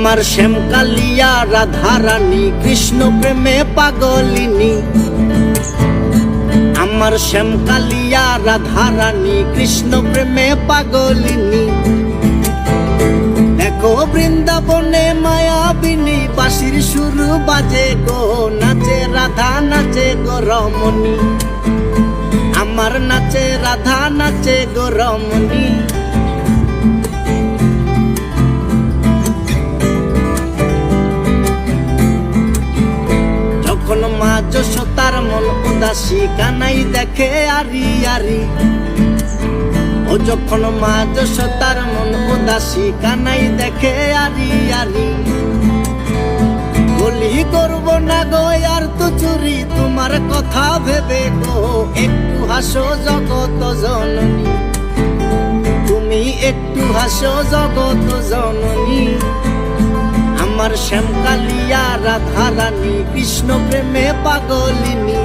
আমার শ্যামকালিয়া রাধা রানী কৃষ্ণ প্রেমে পাগলিনী। আমার শ্যামকালিয়া রাধা রানী কৃষ্ণ প্রেমে পাগলিনী। দেখো বৃন্দাবনে মায়াবিনী বাঁশির শুরু বাজে গো, নাচে রাধা, নাচে গো রমণী। আমার নাচে রাধা, নাচে গো রমণী। যশোতার মন উদাসী, কানাই দেখে আরি আরি। ও যখন মা যশোতার মন উদাসী, কানাই দেখে আরি আরি। বলি, করব না গো, আর তো চুরি, তোমার কথা ভেবে গো, একটু হাসো জগত জননী। তুমি একটু হাসো জগত জননী। আমার শ্যামকালিয়া রাধা রানী কৃষ্ণ প্রেমে পাগলিনী।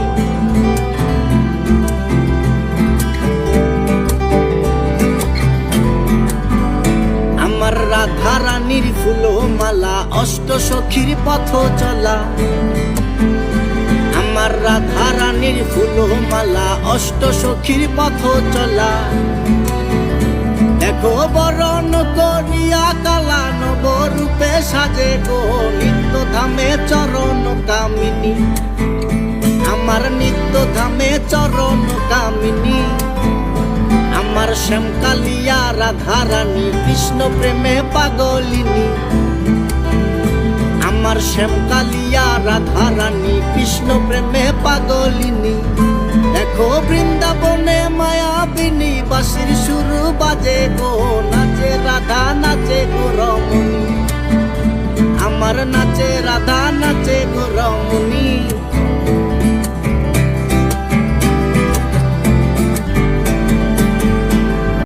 আমার রাধা রানীর ফুলো মালা অষ্ট সখীর পথ চলা আমার রাধা রানীর ফুলো মালা অষ্ট সখীর পথ চলা সাজে গো, নিত্য ধামে চরণ কামিনী। আমার নিত্য ধামে চরণ কামিনী। আমার শ্যামকালিয়া রাধা রানী কৃষ্ণ প্রেমে পাগলিনী। আমার শ্যামকালিয়া রাধা রানী কৃষ্ণ প্রেমে পাগলিনী। দেখো বৃন্দাবনে মায়াবিনী বাঁশির সুর বাজে গো, নাচে রাধা, নাচে গো রমণী। আমার নাচে রাধা নাচে গো রমণী